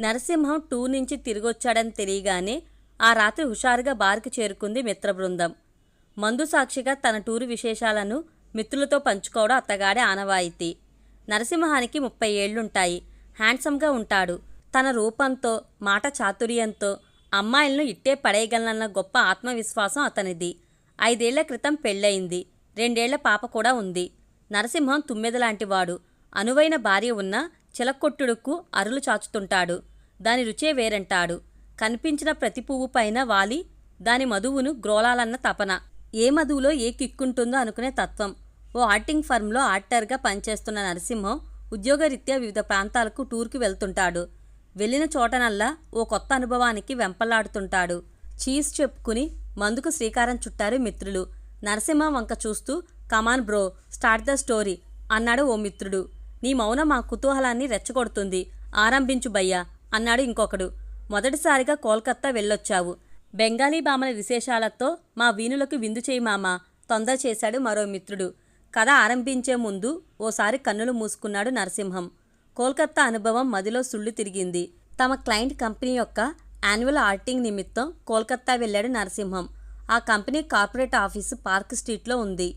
Narasimham two నుంచి తిరిగొచ్చాడని తెలియగానే ఆ రాత్రి హుషారుగా బార్కి చేరుకుంది మిత్ర బృందం మందు సాక్షిగా తన టూరు విశేషాలను మిత్రులతో పంచుకోవడం అత్తగాడే ఆనవాయితీ. నరసింహానికి ముప్పై ఏళ్ళుంటాయి హ్యాండ్సమ్గా ఉంటాడు. తన రూపంతో మాట చాతుర్యంతో అమ్మాయిలను ఇట్టే పడేయగలనన్న గొప్ప ఆత్మవిశ్వాసం అతనిది. ఐదేళ్ళ క్రితం పెళ్ళయింది. రెండేళ్ళ పాప కూడా ఉంది. నరసింహం తుమ్మెదలాంటివాడు. అనువైన భార్య ఉన్న చిలకొట్టుడుకు అరులు చాచుతుంటాడు. దాని రుచే వేరంటాడు. కనిపించిన ప్రతి పువ్వు పైన వాలి దాని మధువును గ్రోలాలన్న తపన. ఏ మధువులో ఏ కిక్కుంటుందో అనుకునే తత్వం. ఓ ఆర్టింగ్ ఫర్మ్లో ఆర్టర్గా పనిచేస్తున్న నరసింహం ఉద్యోగరీత్యా వివిధ ప్రాంతాలకు టూర్కి వెళ్తుంటాడు. వెళ్ళిన చోటనల్లా ఓ కొత్త అనుభవానికి వెంపలాడుతుంటాడు. చీజ్ చెప్పుకుని మందుకు శ్రీకారం చుట్టారు మిత్రులు. నరసింహ వంక చూస్తూ come on bro start the story అన్నాడు ఓ మిత్రుడు. నీ మౌనం మా కుతూహలాన్ని రెచ్చగొడుతుంది. ఆరంభించు భయ్యా అన్నాడు ఇంకొకడు. మొదటిసారిగా కోల్కత్తా వెళ్ళొచ్చావు. బెంగాలీ బామల విశేషాలతో మా వీణులకు విందు చేయి మామా తొందర చేశాడు మరో మిత్రుడు. కథ ఆరంభించే ముందు ఓసారి కన్నులు మూసుకున్నాడు నరసింహం. కోల్కత్తా అనుభవం మదిలో సుళ్ళు తిరిగింది. తమ క్లయింట్ కంపెనీ యొక్క యాన్యువల్ ఆర్టింగ్ నిమిత్తం కోల్కత్తా వెళ్ళాడు నరసింహం. ఆ కంపెనీ కార్పొరేట్ ఆఫీసు పార్క్ స్ట్రీట్లో ఉంది.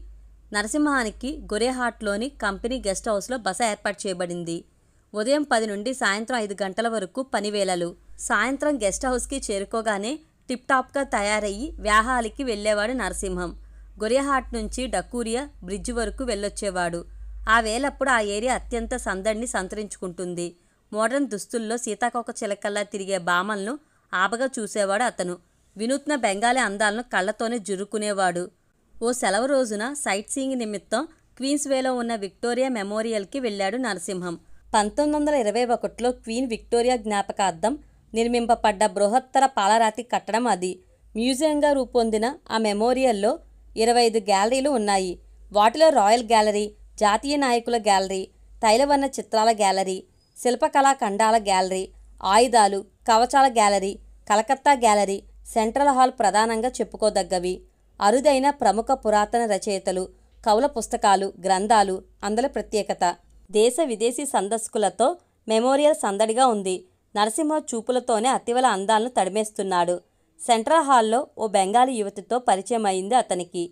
నరసింహానికి గొరేహాట్లోని కంపెనీ గెస్ట్ హౌస్లో బస ఏర్పాటు చేయబడింది. ఉదయం పది నుండి సాయంత్రం ఐదు గంటల వరకు పనివేళలు. సాయంత్రం గెస్ట్ హౌస్కి చేరుకోగానే టిప్ టాప్గా తయారయ్యి వ్యాహాలికి వెళ్ళేవాడు నరసింహం. గొరేహాట్ నుంచి డకూరియా బ్రిడ్జ్ వరకు వెళ్ళొచ్చేవాడు. ఆ వేలప్పుడు ఆ ఏరియా అత్యంత సందడిని సంతరించుకుంటుంది. మోడర్న్ దుస్తుల్లో సీతాకొక చిలకల్లా తిరిగే బామలను ఆపగా చూసేవాడు అతను. వినూత్న బెంగాలీ అందాలను కళ్ళతోనే జురుకునేవాడు. ఓ సెలవు రోజున సైట్ సీయింగ్ నిమిత్తం క్వీన్స్వేలో ఉన్న విక్టోరియా మెమోరియల్కి వెళ్ళాడు నరసింహం. పంతొమ్మిది వందల ఇరవై ఒకటిలో క్వీన్ విక్టోరియా జ్ఞాపకార్థం నిర్మింపబడ్డ బృహత్తర పాలరాతి కట్టడం అది. మ్యూజియంగా రూపొందిన ఆ మెమోరియల్లో ఇరవై ఐదు గ్యాలరీలు ఉన్నాయి. వాటిలో రాయల్ గ్యాలరీ జాతీయ నాయకుల గ్యాలరీ తైలవర్ణ చిత్రాల గ్యాలరీ శిల్పకళా ఖండాల గ్యాలరీ ఆయుధాలు కవచాల gallery Calcutta gallery central hall ప్రధానంగా చెప్పుకోదగ్గవి. అరుదైన ప్రముఖ పురాతన రచయితలు కవుల పుస్తకాలు గ్రంథాలు అందుల ప్రత్యేకత. దేశ విదేశీ సందర్శకులతో మెమోరియల్ సందడిగా ఉంది. నరసింహ చూపులతోనే అతివల అందాలను తడిమేస్తున్నాడు. సెంట్రల్ హాల్లో ఓ బెంగాలీ యువతితో పరిచయం అయింది అతనికి.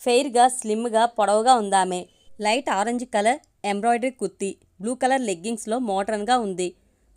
ఫెయిర్గా స్లిమ్గా పొడవుగా ఉందామే. Light orange colour embroidery kurti blue colour లెగ్గింగ్స్లో మోడర్న్గా ఉంది.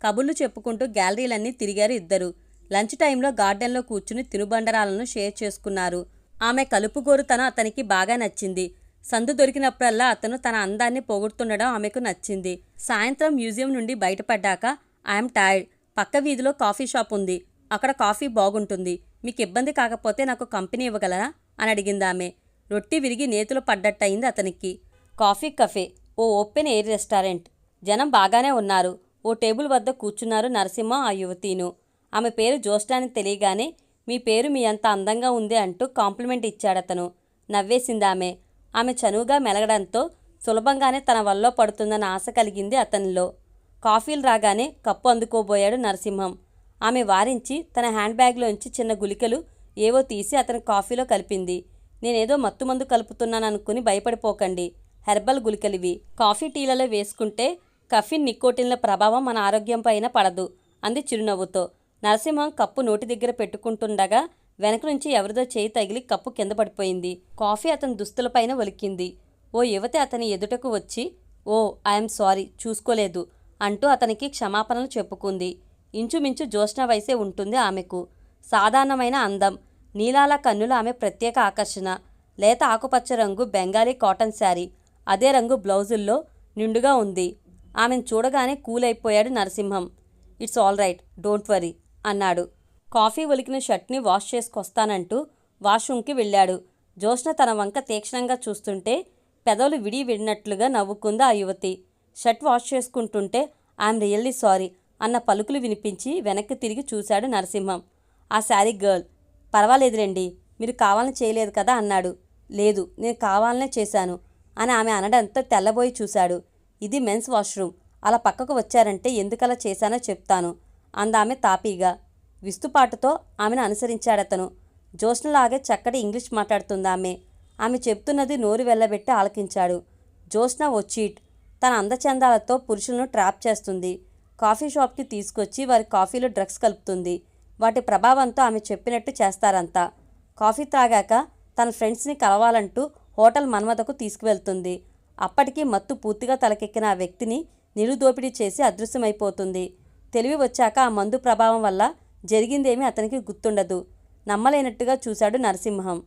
కబుర్లు చెప్పుకుంటూ గ్యాలరీలన్నీ తిరిగారు ఇద్దరు. లంచ్ టైంలో గార్డెన్లో కూర్చుని తినుబండరాలను షేర్ చేసుకున్నారు. ఆమె కలుపుగోరుతనం అతనికి బాగా నచ్చింది. సందు దొరికినప్పుడల్లా అతను తన అందాన్ని పోగొడుతుండడం ఆమెకు నచ్చింది. సాయంత్రం మ్యూజియం నుండి బయటపడ్డాక ఐఎమ్ టైర్డ్. పక్క వీధిలో కాఫీ షాప్ ఉంది. అక్కడ కాఫీ బాగుంటుంది. మీకు ఇబ్బంది కాకపోతే నాకు కంపెనీ ఇవ్వగలరా? అని అడిగింది ఆమె. రొట్టి విరిగి నేతులు పడ్డట్టయింది అతనికి. Coffee cafe. ఓ ఓపెన్ ఎయిర్ రెస్టారెంట్. జనం బాగానే ఉన్నారు. ఓ టేబుల్ వద్ద కూర్చున్నారు నరసింహ ఆ యువతీను. ఆమె పేరు జోస్టాని తెలియగానే మీ పేరు మీ అంత అందంగా ఉంది అంటూ కాంప్లిమెంట్ ఇచ్చాడతను. నవ్వేసింది ఆమె ఆమె చనువుగా మెలగడంతో సులభంగానే తన వల్లో పడుతుందన్న ఆశ కలిగింది అతనిలో. కాఫీలు రాగానే కప్పు అందుకోబోయాడు నరసింహం. ఆమె వారించి తన హ్యాండ్ బ్యాగ్లోంచి చిన్న గులికలు ఏవో తీసి అతని కాఫీలో కలిపింది. నేనేదో మత్తుమందు కలుపుతున్నాను అనుకుని భయపడిపోకండి. హెర్బల్ గులికలివి కాఫీ టీలలో వేసుకుంటే కఫిన్ నికోటిన్ల ప్రభావం మన ఆరోగ్యం పైన పడదు. అంది చిరునవ్వుతో. నరసింహం కప్పు నోటి దగ్గర పెట్టుకుంటుండగా వెనక నుంచి ఎవరిదో చేయి తగిలి కప్పు కింద పడిపోయింది. కాఫీ అతని దుస్తులపైన ఒలికింది. ఓ యువతి అతని ఎదుటకు వచ్చి ఓ ఐఎమ్ సారీ చూసుకోలేదు అంటూ అతనికి క్షమాపణలు చెప్పుకుంది. ఇంచుమించు జ్యోష్ణ వయసే ఉంటుంది ఆమెకు. సాధారణమైన అందం. నీలాల కన్నుల ఆమె ప్రత్యేక ఆకర్షణ. లేత ఆకుపచ్చ రంగు బెంగాలీ కాటన్ శారీ. అదే రంగు బ్లౌజుల్లో నిండుగా ఉంది. ఆమెను చూడగానే కూల్ అయిపోయాడు Narasimham. It's all right don't worry అన్నాడు. కాఫీ ఒలికిన షర్ట్ని వాష్ చేసుకొస్తానంటూ వాష్రూమ్కి వెళ్ళాడు. జోష్ణ తన వంక తీక్షణంగా చూస్తుంటే పెదవులు విడి విడినట్లుగా నవ్వుకుంది ఆ యువతి. షర్ట్ వాష్ చేసుకుంటుంటే ఐఎమ్ రియల్లీ సారీ అన్న పలుకులు వినిపించి వెనక్కి తిరిగి చూశాడు నరసింహం. ఆ శారీ గర్ల్. పర్వాలేదులేండి మీరు కావాలని చేయలేదు కదా అన్నాడు. లేదు నేను కావాలనే చేశాను అని ఆమె అనడంతో తెల్లబోయి చూశాడు. ఇది మెన్స్ వాష్రూమ్. అలా పక్కకు వచ్చారంటే ఎందుకలా చేశానో చెప్తాను. అందామె తాపీగా. విస్తుపాటుతో ఆమెను అనుసరించాడతను. జ్యోత్స్నలాగే చక్కటి ఇంగ్లీష్ మాట్లాడుతుందామె. ఆమె చెప్తున్నది నోరు వెళ్ళబెట్టి ఆలకించాడు. జ్యోత్స్న వచ్చిట్ తన అందచందాలతో పురుషులను ట్రాప్ చేస్తుంది. కాఫీ షాప్కి తీసుకొచ్చి వారి కాఫీలో డ్రగ్స్ కలుపుతుంది. వాటి ప్రభావంతో ఆమె చెప్పినట్టు చేస్తారంతా. కాఫీ తాగాక తన ఫ్రెండ్స్ని కలవాలంటూ హోటల్ మన్మథకు తీసుకువెళ్తుంది. అప్పటికి మత్తు పూర్తిగా తలకెక్కిన ఆ వ్యక్తిని నిలుదోపిడీ చేసి అదృశ్యమైపోతుంది. తెలివి వచ్చాక ఆ మందు ప్రభావం వల్ల జరిగిందేమీ అతనికి గుర్తుండదు. నమ్మలేనట్టుగా చూశాడు నరసింహం.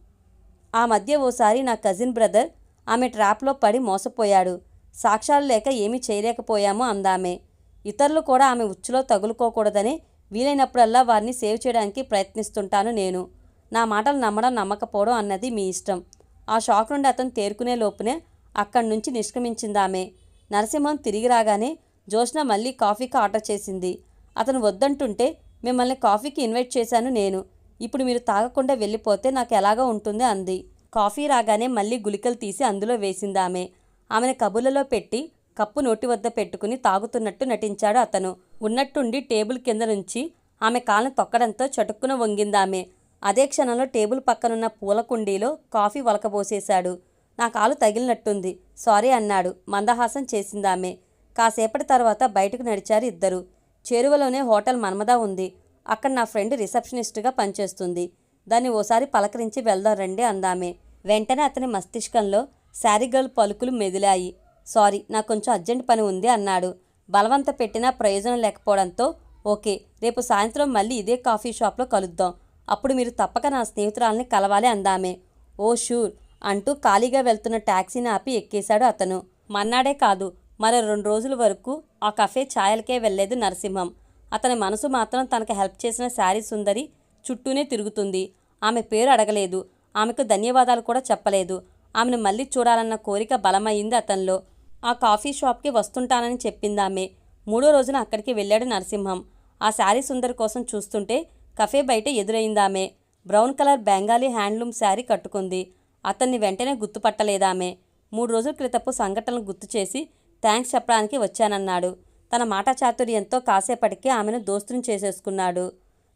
ఆ మధ్య ఓసారి నా కజిన్ బ్రదర్ ఆమె ట్రాప్లో పడి మోసపోయాడు. సాక్ష్యాలు లేక ఏమీ చేయలేకపోయామో అందామె. ఇతరులు కూడా ఆమె ఉచ్చులో తగులుకోకూడదని వీలైనప్పుడల్లా వారిని సేవ్ చేయడానికి ప్రయత్నిస్తుంటాను నేను. నా మాటలు నమ్మడం నమ్మకపోవడం అన్నది మీ ఇష్టం. ఆ షాక్ నుండి అతను తేరుకునే లోపునే అక్కడి నుంచి నిష్క్రమించిందామె. నరసింహం తిరిగి రాగానే జోష్న మళ్ళీ కాఫీకి ఆర్డర్ చేసింది. అతను వద్దంటుంటే మిమ్మల్ని కాఫీకి ఇన్వైట్ చేశాను నేను. ఇప్పుడు మీరు తాగకుండా వెళ్ళిపోతే నాకు ఎలాగా ఉంటుంది అంది. కాఫీ రాగానే మళ్ళీ గుళికలు తీసి అందులో వేసిందామె ఆమెను కబుర్లలో పెట్టి కప్పు నోటి వద్ద పెట్టుకుని తాగుతున్నట్టు నటించాడు అతను. ఉన్నట్టుండి టేబుల్ కింద నుంచి ఆమె కాళ్ళను తొక్కడంతో చటుక్కున వంగిందామె అదే క్షణంలో టేబుల్ పక్కనున్న పూల కుండీలో కాఫీ వలకబోసేశాడు. నా కాలు తగిలినట్టుంది. సారీ అన్నాడు. మందహాసం చేసిందామె కాసేపటి తర్వాత బయటకు నడిచారు ఇద్దరు. చేరువలోనే హోటల్ మన్మదా ఉంది. అక్కడ నా ఫ్రెండ్ రిసెప్షనిస్ట్గా పనిచేస్తుంది. దాన్ని ఓసారి పలకరించి వెళ్దాం రండి అందామే. వెంటనే అతని మస్తిష్కంలో శారీగర్ల్ పలుకులు మెదిలాయి. సారీ నాకు కొంచెం అర్జెంట్ పని ఉంది అన్నాడు. బలవంత పెట్టినా ప్రయోజనం లేకపోవడంతో ఓకే రేపు సాయంత్రం మళ్ళీ ఇదే కాఫీ షాప్లో కలుద్దాం. అప్పుడు మీరు తప్పక నా స్నేహితురాల్ని కలవాలి అందామే. ఓ షూర్ అంటూ ఖాళీగా వెళ్తున్న ట్యాక్సీని ఆపి ఎక్కేశాడు అతను. మన్నాడే కాదు మరో రెండు రోజుల వరకు ఆ కఫే ఛాయలకే వెళ్ళలేదు నరసింహం. అతని మనసు మాత్రం తనకు హెల్ప్ చేసిన శారీ సుందరి చుట్టూనే తిరుగుతుంది. ఆమె పేరు అడగలేదు. ఆమెకు ధన్యవాదాలు కూడా చెప్పలేదు. ఆమెను మళ్ళీ చూడాలన్న కోరిక బలమైంది అతనిలో. ఆ కాఫీ షాప్కి వస్తుంటానని చెప్పిందామె మూడో రోజున అక్కడికి వెళ్ళాడు నరసింహం. ఆ శారీ సుందరి కోసం చూస్తుంటే కఫే బయట ఎదురైందామె brown colour Bengali handloom sari కట్టుకుంది. అతన్ని వెంటనే గుర్తుపట్టలేదామె మూడు రోజుల క్రితపు సంఘటనలు గుర్తు చేసి థ్యాంక్స్ చెప్పడానికి వచ్చానన్నాడు. తన మాట చాతుర్యంతో కాసేపటికి ఆమెను దోస్తుని చేసేసుకున్నాడు.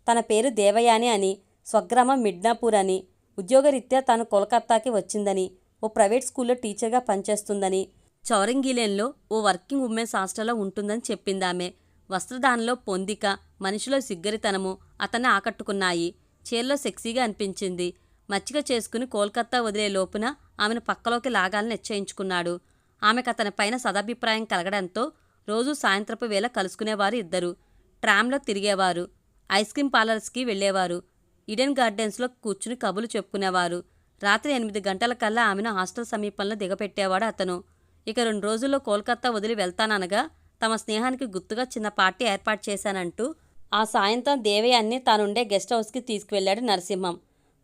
తన పేరు దేవయాని అని స్వగ్రామం మిడ్నాపూర్ అని ఉద్యోగరీత్యా తాను కోల్కత్తాకి వచ్చిందని ఓ ప్రైవేట్ స్కూల్లో టీచర్గా పనిచేస్తుందని చౌరంగిలేన్లో ఓ వర్కింగ్ ఉమెన్స్ హాస్టల్లో ఉంటుందని చెప్పిందామె. వస్త్రదానంలో పొందిక మనిషిలో సిగ్గరితనము అతన్ని ఆకట్టుకున్నాయి. చీరలో సెక్సీగా అనిపించింది. మచ్చిక చేసుకుని కోల్కత్తా వదిలే లోపున ఆమెను పక్కలోకి లాగాలని నిశ్చయించుకున్నాడు. ఆమెకు అతనిపైన సదాభిప్రాయం కలగడంతో రోజు సాయంత్రపు వేళ కలుసుకునేవారు ఇద్దరు. ట్రామ్లో తిరిగేవారు. ఐస్ క్రీమ్ పార్లర్స్కి వెళ్ళేవారు. ఈడెన్ గార్డెన్స్లో కూర్చుని కబులు చెప్పుకునేవారు. రాత్రి ఎనిమిది గంటల కల్లా ఆమెను హాస్టల్ సమీపంలో దిగపెట్టేవాడు అతను. ఇక రెండు రోజుల్లో కోల్కత్తా వదిలి వెళ్తాననగా తమ స్నేహానికి గుర్తుగా చిన్న పార్టీ ఏర్పాటు చేశానంటూ ఆ సాయంత్రం దేవయాన్ని తానుండే గెస్ట్ హౌస్కి తీసుకువెళ్ళాడు నరసింహం.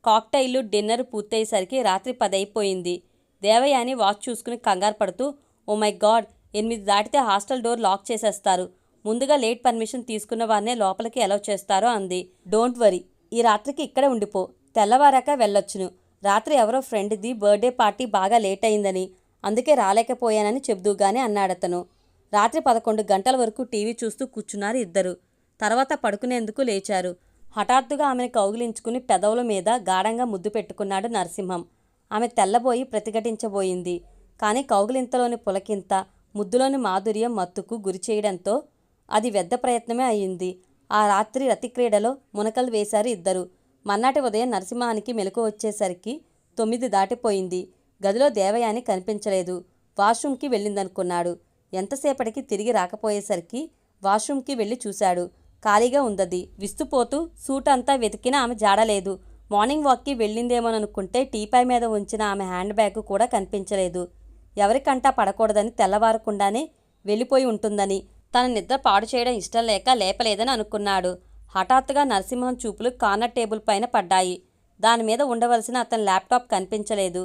కాక్టైలు డిన్నర్ పూర్తయ్యేసరికి రాత్రి పదైపోయింది. దేవయాని వాచ్ చూసుకుని కంగారు పడుతూ ఓ మై గాడ్ ఎనిమిది దాటితే హాస్టల్ డోర్ లాక్ చేసేస్తారు. ముందుగా లేట్ పర్మిషన్ తీసుకున్న వారినే లోపలికి అలౌ చేస్తారో అంది. డోంట్ వరీ ఈ రాత్రికి ఇక్కడే ఉండిపో. తెల్లవారాక వెళ్ళొచ్చును. రాత్రి ఎవరో ఫ్రెండ్ది బర్త్డే పార్టీ బాగా లేట్ అయిందని అందుకే రాలేకపోయానని చెబుదూగానే అన్నాడతను. రాత్రి పదకొండు గంటల వరకు టీవీ చూస్తూ కూర్చున్నారు ఇద్దరు. తర్వాత పడుకునేందుకు లేచారు. హఠాత్తుగా ఆమెను కౌగిలించుకుని పెదవుల మీద గాఢంగా ముద్దు పెట్టుకున్నాడు నరసింహం. ఆమె తెల్లబోయి ప్రతిఘటించబోయింది. కానీ కౌగిలింతలోని పులకింత ముద్దులోని మాధుర్యం మత్తుకు గురి చేయడంతో అది వ్యర్థ ప్రయత్నమే అయింది. ఆ రాత్రి రతిక్రీడలో మునకలు వేశారు ఇద్దరు. మన్నాటి ఉదయం నరసింహానికి మెలకు వచ్చేసరికి తొమ్మిది దాటిపోయింది. గదిలో దేవయాని కనిపించలేదు. వాష్రూమ్కి వెళ్ళిందనుకున్నాడు. ఎంతసేపటికి తిరిగి రాకపోయేసరికి వాష్రూమ్కి వెళ్ళి చూశాడు. ఖాళీగా ఉందది. విస్తుపోతూ సూట్ అంతా వెతికినా ఆమె జాడలేదు. మార్నింగ్ వాక్కి వెళ్ళిందేమోననుకుంటే టీపై మీద ఉంచిన ఆమె హ్యాండ్ బ్యాగ్ కూడా కనిపించలేదు. ఎవరికంటా పడకూడదని తెల్లవారకుండానే వెళ్ళిపోయి ఉంటుందని తన నిద్ర పాడు చేయడం ఇష్టం లేక లేపలేదని అనుకున్నాడు. హఠాత్తుగా నరసింహం చూపులు కార్నర్ టేబుల్ పైన పడ్డాయి. దాని మీద ఉండవలసిన అతని ల్యాప్టాప్ కనిపించలేదు.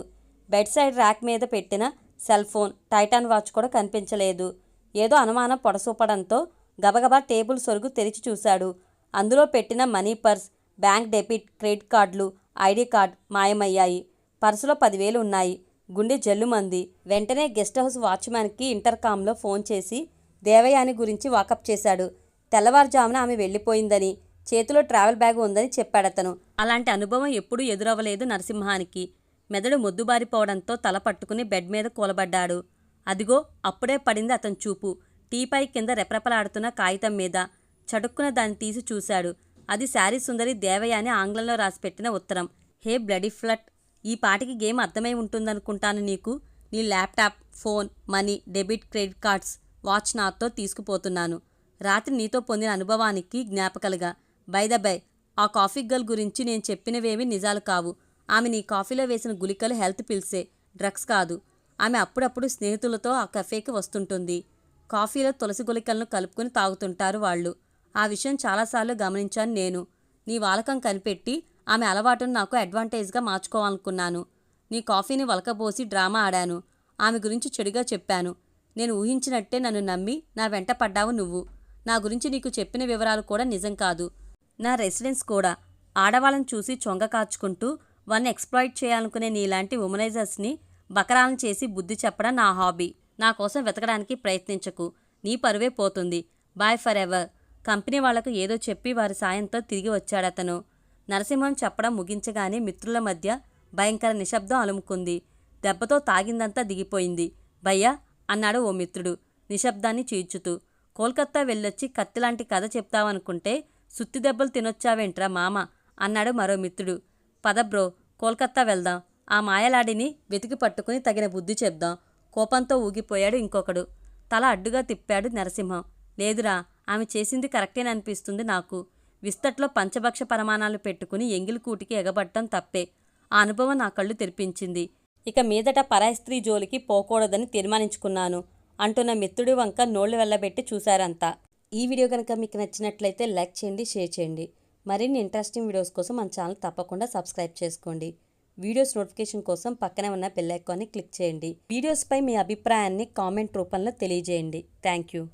బెడ్ సైడ్ ర్యాక్ మీద పెట్టిన సెల్ ఫోన్ టైటాన్ వాచ్ కూడా కనిపించలేదు. ఏదో అనుమానం పొడసూపడంతో గబగబా టేబుల్ సొరుగు తెరిచి చూశాడు. అందులో పెట్టిన money purse bank debit credit కార్డులు ఐడి కార్డ్ మాయమయ్యాయి. పర్సులో పదివేలు ఉన్నాయి. గుండె జల్లుమంది. వెంటనే గెస్ట్ హౌస్ వాచ్మ్యాన్కి ఇంటర్కామ్లో ఫోన్ చేసి దేవయాని గురించి వాకప్ చేశాడు. తెల్లవారుజామున ఆమె వెళ్ళిపోయిందని చేతిలో ట్రావెల్ బ్యాగ్ ఉందని చెప్పాడతను. అలాంటి అనుభవం ఎప్పుడూ ఎదురవ్వలేదు నరసింహానికి. మెదడు మొద్దుబారిపోవడంతో తల పట్టుకుని బెడ్ మీద కూలబడ్డాడు. అదిగో అప్పుడే పడింది అతని చూపు. టీపై కింద రెపరెపలాడుతున్న కాగితం మీద. చటుక్కున దాన్ని తీసి చూశాడు. అది శారీ సుందరి దేవయ్య అని ఆంగ్లంలో రాసిపెట్టిన ఉత్తరం. Hey bloody flirt! ఈ పాటికి గేమ్ అర్థమై ఉంటుందనుకుంటాను నీకు. నీ laptop phone money debit credit cards watch నాతో తీసుకుపోతున్నాను. రాత్రి నీతో పొందిన అనుభవానికి జ్ఞాపకలుగా. బై ద బై ఆ కాఫీ గర్ల్ గురించి నేను చెప్పినవేమీ నిజాలు కావు. ఆమె నీ కాఫీలో వేసిన గుళికలు హెల్త్ పిల్సే డ్రగ్స్ కాదు. ఆమె అప్పుడప్పుడు స్నేహితులతో ఆ కఫేకి వస్తుంటుంది. కాఫీలో తులసి గుళికలను కలుపుకుని తాగుతుంటారు వాళ్ళు. ఆ విషయం చాలాసార్లు గమనించాను నేను. నీ వాలకం కనిపెట్టి ఆమె అలవాటును నాకు అడ్వాంటేజ్గా మార్చుకోవాలనుకున్నాను. నీ కాఫీని వలకబోసి డ్రామా ఆడాను. ఆమె గురించి చెడుగా చెప్పాను. నేను ఊహించినట్టే నన్ను నమ్మి నా వెంట పడ్డావు నువ్వు. నా గురించి నీకు చెప్పిన వివరాలు కూడా నిజం కాదు. నా రెసిడెన్స్ కూడా. ఆడవాళ్ళని చూసి చొంగ కాచుకుంటూ వాళ్ళని ఎక్స్ప్లాయిట్ చేయాలనుకునే నీలాంటి ఉమనైజర్స్ని బకరాలను చేసి బుద్ధి చెప్పడం నా హాబీ. నా కోసం వెతకడానికి ప్రయత్నించకు. నీ పరువే పోతుంది. Bye for ever. కంపెనీ వాళ్ళకు ఏదో చెప్పి వారి సాయంతో తిరిగి వచ్చాడతను. నరసింహం చెప్పడం ముగించగానే మిత్రుల మధ్య భయంకర నిశ్శబ్దం అలుముకుంది. దెబ్బతో తాగిందంతా దిగిపోయింది. భయ్యా అన్నాడు ఓ మిత్రుడు నిశ్శబ్దాన్ని చీల్చుతూ. కోల్కత్తా వెళ్ళొచ్చి కత్తిలాంటి కథ చెప్తావనుకుంటే సుత్తి దెబ్బలు తినొచ్చావేంట్రా మామ? అన్నాడు మరో మిత్రుడు. పద బ్రో కోల్కత్తా వెళ్దాం. ఆ మాయలాడిని వెతికి పట్టుకుని తగిన బుద్ధి చెప్దాం. కోపంతో ఊగిపోయాడు ఇంకొకడు. తల అడ్డుగా తిప్పాడు నరసింహం. లేదురా ఆమె చేసింది కరెక్టేననిపిస్తుంది నాకు. విస్తట్లో పంచభక్ష పరమాణాలు పెట్టుకుని ఎంగిల్ కూటికి ఎగబట్టం తప్పే. ఆ అనుభవం నా కళ్ళు తెరిపించింది. ఇక మీదట పరాయి స్త్రీ జోలికి పోకూడదని తీర్మానించుకున్నాను. అంటున్న మిత్రుడి వంక నోళ్ళు వెళ్ళబెట్టి చూశారంతా. ఈ వీడియో కనుక మీకు నచ్చినట్లయితే లైక్ చేయండి షేర్ చేయండి. మరిన్ని ఇంట్రెస్టింగ్ వీడియోస్ కోసం మన ఛానల్ తప్పకుండా సబ్స్క్రైబ్ చేసుకోండి. వీడియోస్ నోటిఫికేషన్ కోసం పక్కనే ఉన్న బెల్ ఐకాన్ని క్లిక్ చేయండి. వీడియోస్పై మీ అభిప్రాయాన్ని కామెంట్ రూపంలో తెలియజేయండి. Thank you.